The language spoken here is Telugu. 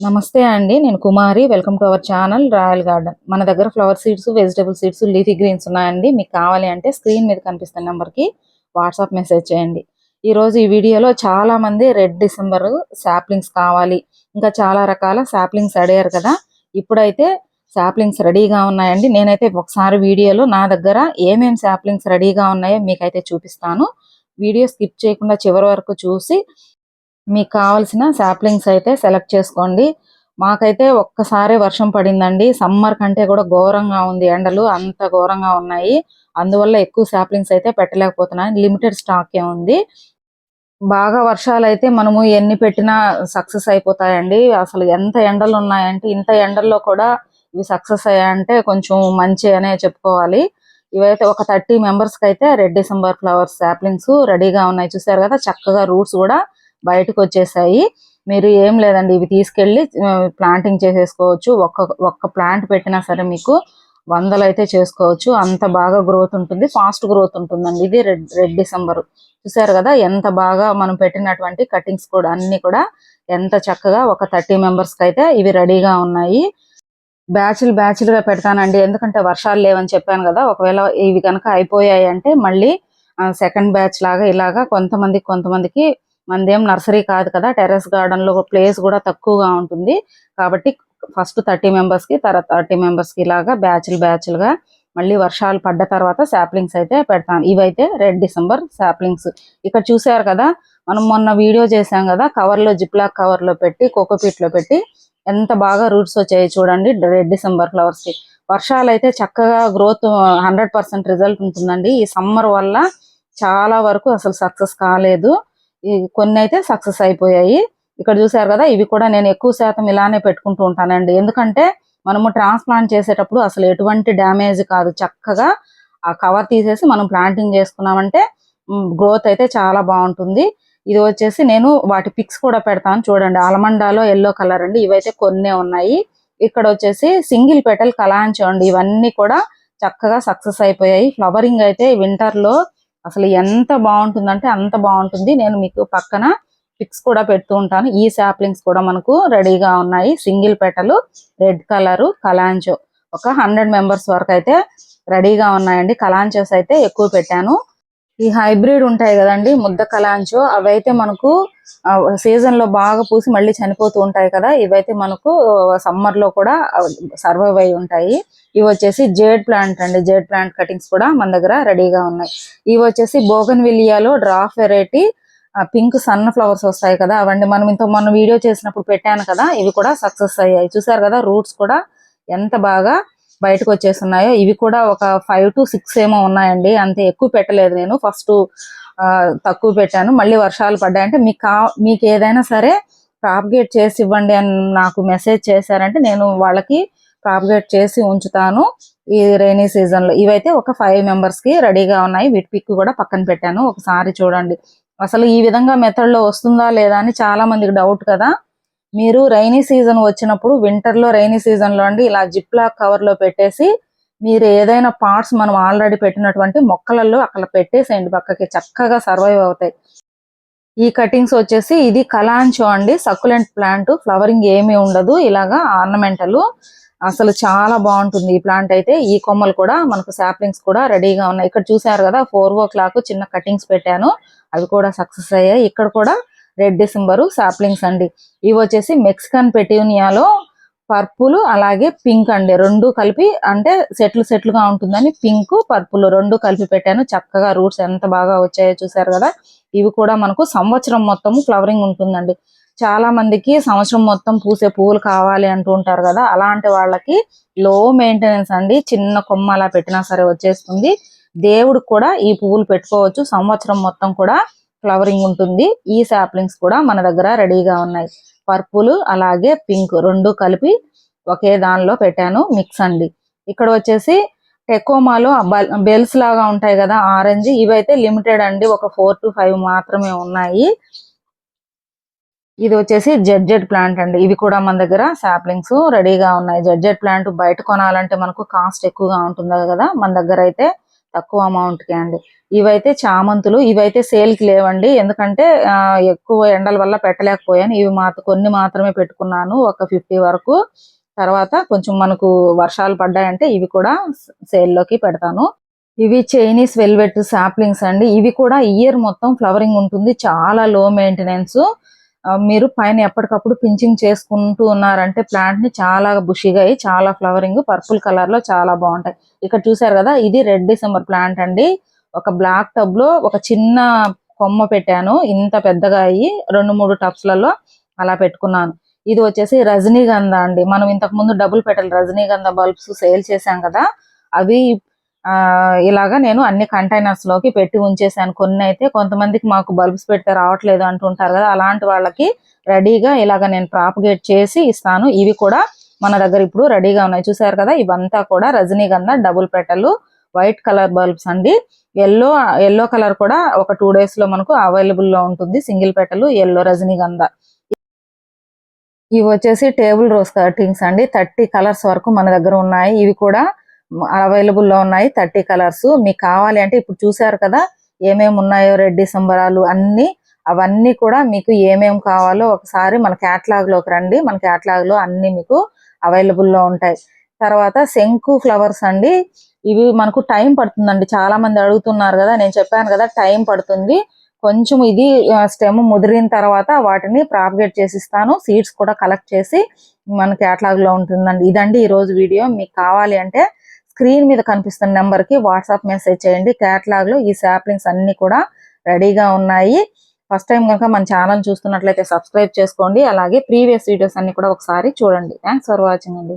నమస్తే అండి నేను Kumari. Welcome to our channel Royal Garden. మన దగ్గర flower seeds vegetable seeds leafy greens ఉన్నాయండి. మీకు కావాలి అంటే స్క్రీన్ మీద కనిపిస్తున్న నెంబర్కి వాట్సాప్ మెసేజ్ చేయండి. ఈరోజు ఈ వీడియోలో చాలా మంది రెడ్ డిసెంబర్ శాప్లింగ్స్ కావాలి. ఇంకా చాలా రకాల శాప్లింగ్స్ అడిగారు కదా. ఇప్పుడైతే శాప్లింగ్స్ రెడీగా ఉన్నాయండి. నేనైతే ఒకసారి వీడియోలో నా దగ్గర ఏమేం శాప్లింగ్స్ రెడీగా ఉన్నాయో మీకైతే చూపిస్తాను. వీడియో స్కిప్ చేయకుండా చివరి వరకు చూసి మీకు కావాల్సిన సాప్లింగ్స్ అయితే సెలెక్ట్ చేసుకోండి. మాకైతే ఒక్కసారి వర్షం పడిందండి. సమ్మర్ కంటే కూడా ఘోరంగా ఉంది ఎండలు అంత ఘోరంగా ఉన్నాయి. అందువల్ల ఎక్కువ సాప్లింగ్స్ అయితే పెట్టలేకపోతున్నాను లిమిటెడ్ స్టాక్ ఏ ఉంది. బాగా వర్షాలు అయితే మనము ఎన్ని పెట్టినా సక్సెస్ అయిపోతాయండి. అసలు ఎంత ఎండలు ఉన్నాయంటే ఇంత ఎండల్లో కూడా ఇవి సక్సెస్ అయ్యాయంటే కొంచెం మంచి అనే చెప్పుకోవాలి. ఇవైతే ఒక థర్టీ మెంబర్స్కి అయితే రెడ్ డిసెంబర్ ఫ్లవర్స్ సాప్లింగ్స్ రెడీగా ఉన్నాయి. చూసారు కదా చక్కగా రూట్స్ కూడా బయటకు వచ్చేసాయి మీరు ఏం లేదండి. ఇవి తీసుకెళ్ళి ప్లాంటింగ్ చేసేసుకోవచ్చు. ఒక్క ఒక్క ప్లాంట్ పెట్టినా సరే మీకు వందలు అయితే చేసుకోవచ్చు. అంత బాగా గ్రోత్ ఉంటుంది. ఫాస్ట్ గ్రోత్ ఉంటుందండి. ఇది రెడ్ రెడ్ డిసెంబర్ చూసారు కదా ఎంత బాగా మనం పెట్టినటువంటి కటింగ్స్ కూడా అన్ని కూడా ఎంత చక్కగా ఒక థర్టీ మెంబర్స్కి అయితే ఇవి రెడీగా ఉన్నాయి. బ్యాచ్లు బ్యాచ్లుగా పెడతానండి. ఎందుకంటే వర్షాలు లేవని చెప్పాను కదా ఒకవేళ ఇవి కనుక అయిపోయాయి అంటే మళ్ళీ సెకండ్ బ్యాచ్ లాగా ఇలాగా కొంతమంది కొంతమందికి మనదేం నర్సరీ కాదు కదా టెర్రస్ గార్డెన్లో ప్లేస్ కూడా తక్కువగా ఉంటుంది. కాబట్టి ఫస్ట్ థర్టీ మెంబర్స్కి తర్వాత థర్టీ మెంబర్స్కి ఇలాగా బ్యాచ్లు బ్యాచ్లుగా మళ్ళీ వర్షాలు పడ్డ తర్వాత శాప్లింగ్స్ అయితే పెడతాను ఇవైతే రెడ్ డిసెంబర్ శాప్లింగ్స్. ఇక్కడ చూసారు కదా మనం మొన్న వీడియో చేసాం కదా కవర్లో జిప్లాక్ కవర్లో పెట్టి కోకోపీట్లో పెట్టి ఎంత బాగా రూట్స్ వచ్చాయి చూడండి రెడ్ డిసెంబర్ ఫ్లవర్స్కి వర్షాలు అయితే చక్కగా గ్రోత్ హండ్రెడ్ పర్సెంట్ రిజల్ట్ ఉంటుందండి. ఈ సమ్మర్ వల్ల చాలా వరకు అసలు సక్సెస్ కాలేదు. కొన్ని అయితే సక్సెస్ అయిపోయాయి. ఇక్కడ చూసారు కదా ఇవి కూడా నేను ఎక్కువ శాతం ఇలానే పెట్టుకుంటూ ఉంటానండి. ఎందుకంటే మనము ట్రాన్స్ప్లాంట్ చేసేటప్పుడు అసలు ఎటువంటి డ్యామేజ్ కాదు. చక్కగా ఆ కవర్ తీసేసి మనం ప్లాంటింగ్ చేసుకున్నామంటే గ్రోత్ అయితే చాలా బాగుంటుంది. ఇది వచ్చేసి నేను వాటి పిక్స్ కూడా పెడతాను చూడండి. ఆలమండాలో ఎల్లో కలర్ అండి. ఇవైతే కొన్నే ఉన్నాయి. ఇక్కడ వచ్చేసి సింగిల్ పెటల్ కలాంచో అండి. ఇవన్నీ కూడా చక్కగా సక్సెస్ అయిపోయాయి. ఫ్లవరింగ్ అయితే వింటర్లో అసలు ఎంత బాగుంటుందంటే అంత బాగుంటుంది. నేను మీకు పక్కన పిక్స్ కూడా పెడుతూ ఉంటాను. ఈ శాప్లింగ్స్ కూడా మనకు రెడీగా ఉన్నాయి. Single petal red colour kalanchoe. ఒక హండ్రెడ్ మెంబర్స్ వరకు అయితే రెడీగా ఉన్నాయండి. కలాంచోస్ అయితే ఎక్కువ పెట్టాను. ఈ హైబ్రిడ్ ఉంటాయి కదండి ముద్ద కలాంచో. అవైతే మనకు సీజన్లో బాగా పూసి మళ్ళీ చనిపోతూ ఉంటాయి కదా ఇవైతే మనకు సమ్మర్లో కూడా సర్వైవ్ అయి ఉంటాయి. ఇవి వచ్చేసి జేడ్ ప్లాంట్ అండి. జేడ్ ప్లాంట్ కటింగ్స్ కూడా మన దగ్గర రెడీగా ఉన్నాయి. ఇవి వచ్చేసి బోగన్ విలియాలో డ్రాఫ్ వెరైటీ పింక్ సన్న ఫ్లవర్స్ వస్తాయి కదా అవండి మనం ఇంత మొన్న వీడియో చేసినప్పుడు పెట్టాను కదా ఇవి కూడా సక్సెస్ అయ్యాయి. చూసారు కదా రూట్స్ కూడా ఎంత బాగా బయటకు వచ్చేస్తున్నాయో. ఇవి కూడా ఒక ఫైవ్ టు సిక్స్ ఏమో ఉన్నాయండి. అంతే ఎక్కువ పెట్టలేదు నేను. ఫస్ట్ తక్కువ పెట్టాను. మళ్ళీ వర్షాలు పడ్డాయంటే మీకు కా మీకు ఏదైనా సరే ప్రాపగేట్ చేసి ఇవ్వండి అని నాకు మెసేజ్ చేశారంటే నేను వాళ్ళకి ప్రాపగేట్ చేసి ఉంచుతాను. ఈ రైనీ సీజన్లో ఇవైతే ఒక ఫైవ్ మెంబర్స్కి రెడీగా ఉన్నాయి. వీటి పిక్ కూడా పక్కన పెట్టాను. ఒకసారి చూడండి. అసలు ఈ విధంగా మెథడ్లో వస్తుందా లేదా అని చాలా మందికి డౌట్ కదా. మీరు రైనీ సీజన్ వచ్చినప్పుడు వింటర్లో రైనీ సీజన్లో అండి ఇలా జిప్లా కవర్లో పెట్టేసి మీరు ఏదైనా పార్ట్స్ మనం ఆల్రెడీ పెట్టినటువంటి మొక్కలలో అక్కడ పెట్టేసేయండి. పక్కకి చక్కగా సర్వైవ్ అవుతాయి. ఈ కటింగ్స్ వచ్చేసి ఇది కలాంచో అండి. సక్కులెంట్ ప్లాంట్ ఫ్లవరింగ్ ఏమీ ఉండదు. ఇలాగా ఆర్నమెంటల్ అసలు చాలా బాగుంటుంది ఈ ప్లాంట్ అయితే. ఈ కొమ్మలు కూడా మనకు సాప్లింగ్స్ కూడా రెడీగా ఉన్నాయి. ఇక్కడ చూసారు కదా ఫోర్ ఓ క్లాక్ చిన్న కటింగ్స్ పెట్టాను. అవి కూడా సక్సెస్ అయ్యాయి. ఇక్కడ కూడా రెడ్ డిసెంబర్ సాప్లింగ్స్ అండి. ఇవి వచ్చేసి మెక్సికన్ పెట్యూనియాలో పర్పుల్ అలాగే పింక్ అండి. రెండు కలిపి అంటే సెట్లు సెట్లుగా ఉంటుందని పింక్ పర్పుల్ రెండు కలిపి పెట్టాను. చక్కగా రూట్స్ ఎంత బాగా వచ్చాయో చూసారు కదా. ఇవి కూడా మనకు సంవత్సరం మొత్తం ఫ్లవరింగ్ ఉంటుందండి. చాలా మందికి సంవత్సరం మొత్తం పూసే పువ్వులు కావాలి అంటూ ఉంటారు కదా. అలాంటి వాళ్ళకి లో మెయింటెనెన్స్ అండి. చిన్న కొమ్మ అలా పెట్టినా సరే వచ్చేస్తుంది. దేవుడికి కూడా ఈ పువ్వులు పెట్టుకోవచ్చు. సంవత్సరం మొత్తం కూడా ఫ్లవరింగ్ ఉంటుంది. ఈ సాప్లింగ్స్ కూడా మన దగ్గర రెడీగా ఉన్నాయి. పర్పుల్ అలాగే పింక్ రెండు కలిపి ఒకే దానిలో పెట్టాను మిక్స్ అండి. ఇక్కడ వచ్చేసి టెకోమాలో బెల్స్ లాగా ఉంటాయి కదా ఆరెంజ్ ఇవైతే లిమిటెడ్ అండి ఒక ఫోర్ టు ఫైవ్ మాత్రమే ఉన్నాయి. ఇది వచ్చేసి జడ్జెడ్ ప్లాంట్ అండి ఇవి కూడా మన దగ్గర సాప్లింగ్స్ రెడీగా ఉన్నాయి. జడ్జెడ్ ప్లాంట్ బయట కొనాలంటే మనకు కాస్ట్ ఎక్కువగా ఉంటుంది కదా మన దగ్గర అయితే తక్కువ అమౌంట్కి అండి. ఇవైతే చామంతులు ఇవైతే సేల్కి లేవండి. ఎందుకంటే ఎక్కువ ఎండల వల్ల పెట్టలేకపోయాను. ఇవి మాత్రం కొన్ని మాత్రమే పెట్టుకున్నాను ఒక ఫిఫ్టీ వరకు. తర్వాత కొంచెం మనకు వర్షాలు పడ్డాయంటే ఇవి కూడా సేల్లోకి పెడతాను. ఇవి చైనీస్ వెల్వెట్ సాప్లింగ్స్ అండి. ఇవి కూడా ఇయర్ మొత్తం ఫ్లవరింగ్ ఉంటుంది. చాలా లో మెయింటెనెన్స్ మీరు పైన ఎప్పటికప్పుడు పించింగ్ చేసుకుంటూ ఉన్నారంటే ప్లాంట్ని చాలా బుషిగా అయ్యి చాలా ఫ్లవరింగ్ పర్పుల్ కలర్లో చాలా బాగుంటాయి. ఇక్కడ చూసారు కదా ఇది రెడ్ డిసెంబర్ ప్లాంట్ అండి. ఒక బ్లాక్ టబ్లో ఒక చిన్న కొమ్మ పెట్టాను. ఇంత పెద్దగా అయ్యి రెండు మూడు టబ్స్లలో అలా పెట్టుకున్నాను. ఇది వచ్చేసి రజనీగంధ అండి. మనం ఇంతకు ముందు డబుల్ పెట్టాలి రజనీగంధ బల్బ్స్ సేల్ చేశాం కదా అవి ఇలాగా నేను అన్ని కంటైనర్స్లోకి పెట్టి ఉంచేసాను కొన్ని అయితే కొంతమందికి మాకు బల్బ్స్ పెడితే రావట్లేదు అంటుంటారు కదా అలాంటి వాళ్ళకి రెడీగా ఇలాగ నేను ప్రాపగేట్ చేసి ఇస్తాను. ఇవి కూడా మన దగ్గర ఇప్పుడు రెడీగా ఉన్నాయి. చూసారు కదా ఇవంతా కూడా Rajnigandha double petal white colour bulbs అండి. ఎల్లో ఎల్లో కలర్ కూడా ఒక టూ డేస్లో మనకు అవైలబుల్లో ఉంటుంది. సింగిల్ పెట్టలు ఎల్లో రజనీగంధ ఇవి వచ్చేసి టేబుల్ రోజ్ కటింగ్స్ అండి. థర్టీ కలర్స్ వరకు మన దగ్గర ఉన్నాయి. ఇవి కూడా అవైలబుల్లో ఉన్నాయి థర్టీ కలర్స్. మీకు కావాలి అంటే ఇప్పుడు చూసారు కదా ఏమేమి ఉన్నాయో రెడ్ డిసెంబరాలు అన్ని అవన్నీ కూడా మీకు ఏమేమి కావాలో ఒకసారి మన క్యాట్లాగ్లోకి రండి. మన క్యాట్లాగ్లో అన్ని మీకు అవైలబుల్లో ఉంటాయి. తర్వాత శంకు ఫ్లవర్స్ అండి. ఇవి మనకు టైం పడుతుందండి. చాలా మంది అడుగుతున్నారు కదా నేను చెప్పాను కదా టైం పడుతుంది. కొంచెం ఇది స్టెమ్ ముదిరిన తర్వాత వాటిని ప్రాపగేట్ చేసిస్తాను. సీడ్స్ కూడా కలెక్ట్ చేసి మన క్యాటలాగ్లో ఉంటుందండి. ఇదండి ఈ రోజు వీడియో. మీకు కావాలి అంటే స్క్రీన్ మీద కనిపిస్తున్న నెంబర్కి వాట్సాప్ మెసేజ్ చేయండి. క్యాటలాగ్లో ఈ సాప్లింగ్స్ అన్ని కూడా రెడీగా ఉన్నాయి. ఫస్ట్ టైం కనుక మన ఛానల్ చూస్తున్నట్లయితే సబ్స్క్రైబ్ చేసుకోండి. అలాగే ప్రీవియస్ వీడియోస్ అన్ని కూడా ఒకసారి చూడండి. థ్యాంక్స్ ఫర్ వాచింగ్ అండి.